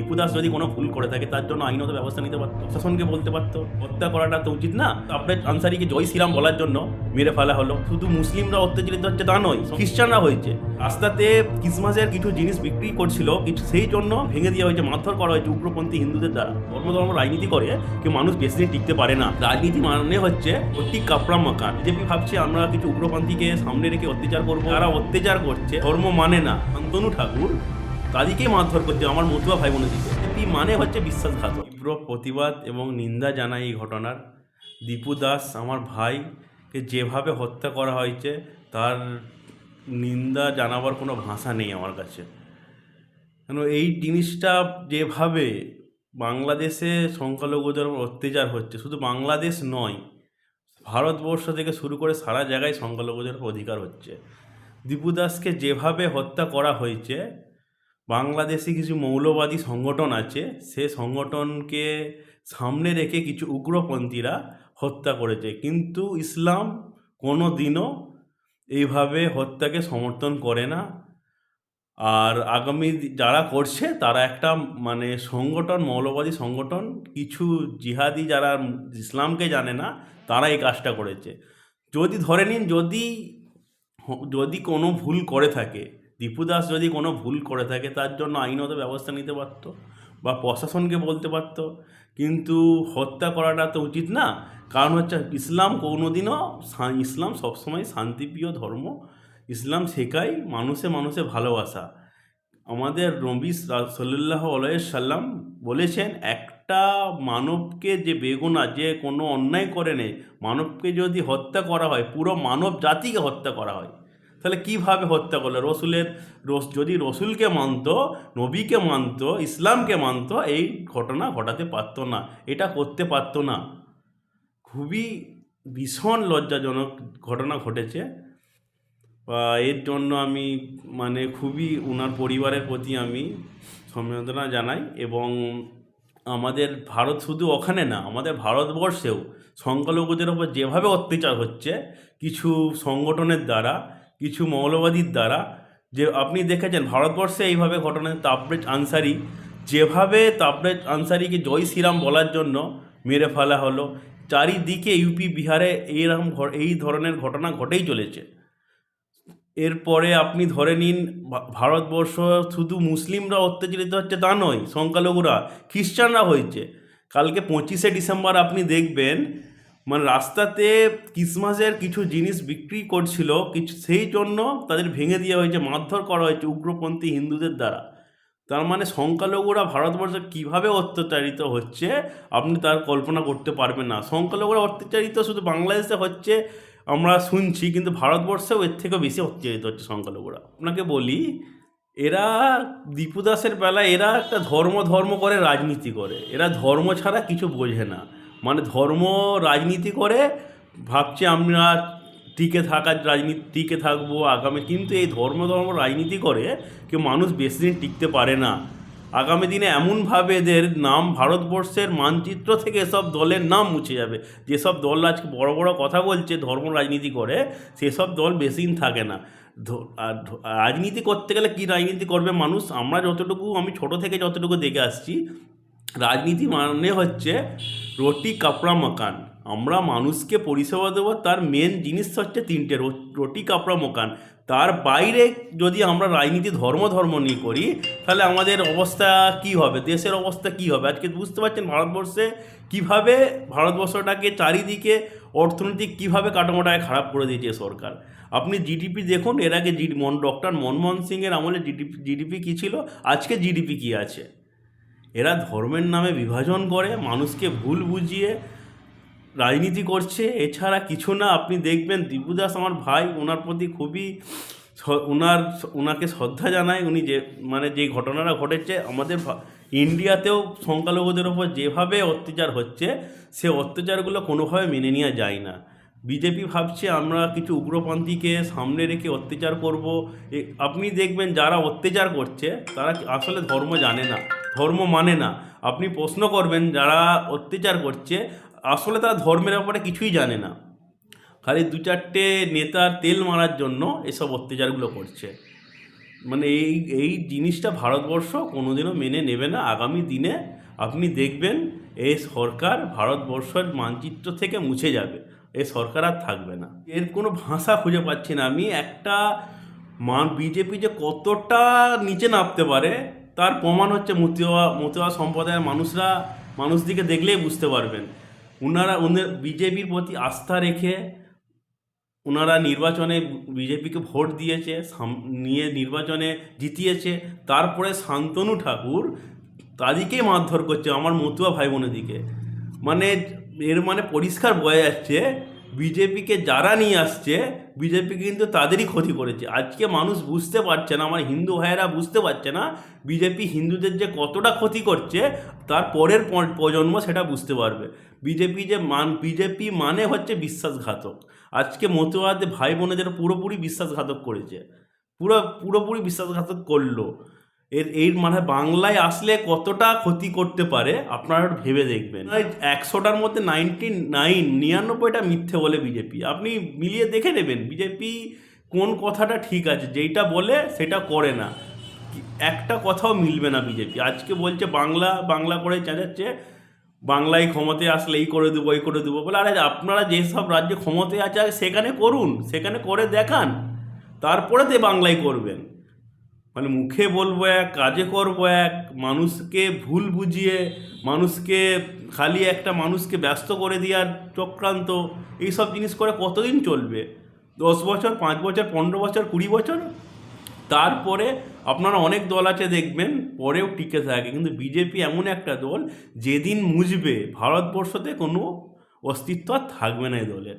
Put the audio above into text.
দীপু দাস যদি কোনো ভুল করে থাকে, তার জন্য আইনত ব্যবস্থা নিতে পারতো, প্রশাসনকে বলতে পারতো, হত্যা করাটা তো উচিত না। আপনার আনসারিকে জয় শ্রীরাম বলার জন্য মেরে ফেলা হলো। শুধু মুসলিমরা অত্যাচারিত হচ্ছে তা নয়, খ্রিস্টানরা হয়েছে। রাস্তাতে ক্রিসমাসের কিছু জিনিস বিক্রি করছিল, কিছু সেই জন্য ভেঙে দেওয়া হয়েছে, মারধর করা হয়েছে উগ্রপন্থী হিন্দুদের দ্বারা। ধর্ম ধর্ম রাজনীতি করে কি মানুষ বেশি দিন টিকতে পারে না। রাজনীতি মানে হচ্ছে অতি কাপড়া মাকান বিজেপি ভাবছে, আমরা কিছু উগ্রপন্থীকে সামনে রেখে অত্যাচার করব। যারা অত্যাচার করছে, ধর্ম মানে না। শান্তনু ঠাকুর তাদেরকেই মারধর করছে আমার মতুয়া ভাই বোনের দিকে এটি মানে হচ্ছে বিশ্বাসঘাতক? তীব্র প্রতিবাদ এবং নিন্দা জানাই এই ঘটনার। দীপু দাস, আমার ভাইকে যেভাবে হত্যা করা হয়েছে, তার নিন্দা জানাবার কোনো ভাষা নেই আমার কাছে। কেন এই জিনিসটা যেভাবে বাংলাদেশে সংখ্যালঘুদের অত্যাচার হচ্ছে, শুধু বাংলাদেশ নয়, ভারতবর্ষ থেকে শুরু করে সারা জায়গায় সংখ্যালঘুদের অধিকার হচ্ছে। দীপু দাসকে যেভাবে হত্যা করা হয়েছে বাংলাদেশে কিছু মৌলবাদী সংগঠন আছে, সে সংগঠনকে সামনে রেখে কিছু উগ্রপন্থীরা হত্যা করেছে। কিন্তু ইসলাম কোনো দিনও এইভাবে হত্যাকে সমর্থন করে না। আর আগামী যারা করছে, তারা একটা মানে সংগঠন, মৌলবাদী সংগঠন, কিছু জিহাদি যারা ইসলামকে জানে না, তারা এই কাজটা করেছে। যদি ধরে নিন, যদি যদি কোনো ভুল করে থাকে দীপু দাস যদি কোনো ভুল করে থাকে, তার জন্য আইনত ব্যবস্থা নিতে পারতো বা প্রশাসনকে বলতে পারতো। কিন্তু হত্যা করাটা তো উচিত না। কারণ হচ্ছে ইসলাম কোনোদিনও ইসলাম সবসময় শান্তিপ্রিয় ধর্ম। ইসলাম শেখায় মানুষে মানুষে ভালোবাসা। আমাদের নবী সাল্লাহ সাল্লাম বলেছেন, একটা মানবকে যে বেগুনা যে কোনো অন্যায় করে নেই মানবকে যদি হত্যা করা হয়, পুরো মানব জাতিকে হত্যা করা হয়। তাহলে কীভাবে হত্যা করল? রসুলের রস, যদি রসুলকে মানত, নবীকে মানত, ইসলামকে মানত, এই ঘটনা ঘটাতে পারতো না। এটা করতে পারতো না। খুবই ভীষণ লজ্জাজনক ঘটনা ঘটেছে। এর জন্য আমি মানে খুবই ওনার পরিবারের প্রতি আমি সমবেদনা জানাই এবং আমাদের ভারত শুধু ওখানে না, আমাদের ভারতবর্ষেও সংখ্যালঘুদের ওপর যেভাবে অত্যাচার হচ্ছে, কিছু সংগঠনের দ্বারা কিছু মৌলবাদীর দ্বারা যে আপনি দেখেছেন, ভারতবর্ষে এইভাবে ঘটনা তাবরেজ আনসারি যেভাবে তাবরেজ আনসারিকে জয় শ্রীরাম বলার জন্য মেরে ফেলা হলো, চারিদিকে ইউপি বিহারে এইরকম এই ধরনের ঘটনা ঘটেই চলেছে। এরপরে আপনি ধরে নিন ভারতবর্ষ শুধু মুসলিমরা অত্যাচারিত হচ্ছে তা নয়, সংখ্যালঘুরা, খ্রিস্টানরা হয়েছে। কালকে পঁচিশে ডিসেম্বর আপনি দেখবেন মানে রাস্তাতে ক্রিসমাসের কিছু জিনিস বিক্রি করছিল, কিছু সেই জন্য তাদের ভেঙে দেওয়া হয়েছে, মারধর করা হয়েছে উগ্রপন্থী হিন্দুদের দ্বারা। তার মানে সংখ্যালঘুরা ভারতবর্ষে কীভাবে অত্যাচারিত হচ্ছে, আপনি তার কল্পনা করতে পারবেন না। সংখ্যালঘুরা অত্যাচারিত শুধু বাংলাদেশে হচ্ছে, আমরা শুনছি, কিন্তু ভারতবর্ষেও এর থেকেও বেশি অত্যাচারিত হচ্ছে সংখ্যালঘুরা। আপনাকে বলি, এরা দীপু দাসের বেলা এরা একটা ধর্ম ধর্ম করে, রাজনীতি করে। এরা ধর্ম ছাড়া কিছু বোঝে না। মানে ধর্ম, রাজনীতি করে ভাবছে আমরা টিকে থাকার রাজনীতি, টিকে থাকব আগামী, কিন্তু এই ধর্ম ধর্ম, রাজনীতি করে কেউ মানুষ বেশি দিন টিকতে পারে না। আগামী দিনে এমনভাবে এদের নাম ভারতবর্ষের মানচিত্র থেকে এসব দলের নাম মুছে যাবে। যেসব দল আজকে বড় বড় কথা বলছে, ধর্ম, রাজনীতি করে, সেসব দল বেশি দিন থাকে না। রাজনীতি করতে গেলে কী রাজনীতি করবে মানুষ? আমরা যতটুকু, আমি ছোট থেকে যতটুকু দেখে আসছি, রাজনীতি মানে হচ্ছে রুটি, কাপড়া মাকান আমরা মানুষকে পরিষেবা দেবো, তার মেন জিনিস হচ্ছে তিনটে রুটি, কাপড়া মকান তার বাইরে যদি আমরা রাজনীতি, ধর্ম ধর্ম নিয়ে করি, তাহলে আমাদের অবস্থা কি হবে? দেশের অবস্থা কি হবে? আজকে বুঝতে পারছেন ভারতবর্ষে কীভাবে ভারতবর্ষটাকে চারিদিকে অর্থনৈতিক কীভাবে কাঠামোটাকে খারাপ করে দিয়েছে সরকার? আপনি জিডিপি দেখুন, এর আগে জি মন ডক্টর মনমোহন সিংয়ের আমলে জিডিপি জিডিপি কী ছিল? আজকে জিডিপি কী আছে? এরা ধর্মের নামে বিভাজন করে, মানুষকে ভুল বুঝিয়ে রাজনীতি করছে। এছাড়া কিছু না, আপনি দেখবেন দিব্যুদাস আমার ভাই, ওনার প্রতি খুবই ওনার, ওনাকে শ্রদ্ধা জানায় উনি যে মানে যে ঘটনাটা ঘটেছে, আমাদের ইন্ডিয়াতেও সংখ্যালঘুদের ওপর যেভাবে অত্যাচার হচ্ছে, সে অত্যাচারগুলো কোনোভাবে মেনে নেওয়া যায় না। বিজেপি ভাবছে আমরা কিছু উগ্রপন্থীকে সামনে রেখে অত্যাচার করব। আপনি দেখবেন যারা অত্যাচার করছে, তারা আসলে ধর্ম জানে না, ধর্ম মানে না। আপনি প্রশ্ন করবেন, যারা অত্যাচার করছে, আসলে তারা ধর্মের ব্যাপারে কিছুই জানে না। খালি দু চারটে নেতার তেল মারার জন্য এসব অত্যাচারগুলো করছে। মানে এই এই জিনিসটা ভারতবর্ষ কোনোদিনও মেনে নেবে না। আগামী দিনে আপনি দেখবেন এই সরকার ভারতবর্ষের মানচিত্র থেকে মুছে যাবে। এই সরকার আর থাকবে না। এর কোনো ভাষা খুঁজে পাচ্ছি না আমি। একটা মান বিজেপি যে কতটা নিচে নামতে পারে, তার প্রমাণ হচ্ছে মতুয়া মতুয়া সম্প্রদায়ের মানুষরা মানুষদিকে দেখলেই বুঝতে পারবেন। ওনারা ওদের বিজেপির প্রতি আস্থা রেখে ওনারা নির্বাচনে বিজেপিকে ভোট দিয়েছে নিয়ে নির্বাচনে জিতিয়েছে, তারপরে শান্তনু ঠাকুর তাদেরকেই মারধর করছে আমার মতুয়া ভাই বোনের দিকে। মানে এর মানে পরিষ্কার বোঝা যাচ্ছে, বিজেপিকে যারা নিয়ে আসছে, বিজেপি কিন্তু তাদেরই ক্ষতি করেছে। আজকে মানুষ বুঝতে পারছে না, আমার হিন্দু ভাইয়েরা বুঝতে পারছে না, বিজেপি হিন্দুদের যে কতটা ক্ষতি করছে, তার পরের প্রজন্ম সেটা বুঝতে পারবে। বিজেপি যে মান, বিজেপি মানে হচ্ছে বিশ্বাসঘাতক। আজকে মতুয়াদের ভাই বোনেদের পুরোপুরি বিশ্বাসঘাতক করেছে। পুরো, পুরোপুরি বিশ্বাসঘাতক করল। এর এর মানে বাংলায় আসলে কতটা ক্ষতি করতে পারে, আপনারা ভেবে দেখবেন। একশোটার মধ্যে নাইনটি নাইন নিরানব্বইটা মিথ্যে বলে বিজেপি। আপনি মিলিয়ে দেখে নেবেন, বিজেপি কোন কথাটা ঠিক আছে, যেইটা বলে সেটা করে না। একটা কথাও মিলবে না বিজেপি। আজকে বলছে বাংলা বাংলা করে চাঁচাচ্ছে, বাংলায় ক্ষমতায় আসলে এই করে দেবো, এই করে দেবো বলে, আরে আপনারা যেসব রাজ্যে ক্ষমতায় আছে সেখানে করুন, সেখানে করে দেখান, তারপরে তো বাংলায় করবেন। মানে মুখে বলব এক, কাজে করব এক, মানুষকে ভুল বুঝিয়ে, মানুষকে খালি একটা মানুষকে ব্যস্ত করে দেওয়ার চক্রান্ত এইসব জিনিস করে কতদিন চলবে? দশ বছর, পাঁচ বছর, পনেরো বছর, কুড়ি বছর? তারপরে আপনারা অনেক দল আছে দেখবেন, পরেও টিকে থাকে, কিন্তু বিজেপি এমন একটা দল, যেদিন মুজবে ভারতবর্ষতে কোনো অস্তিত্ব আর থাকবে না এই দলের।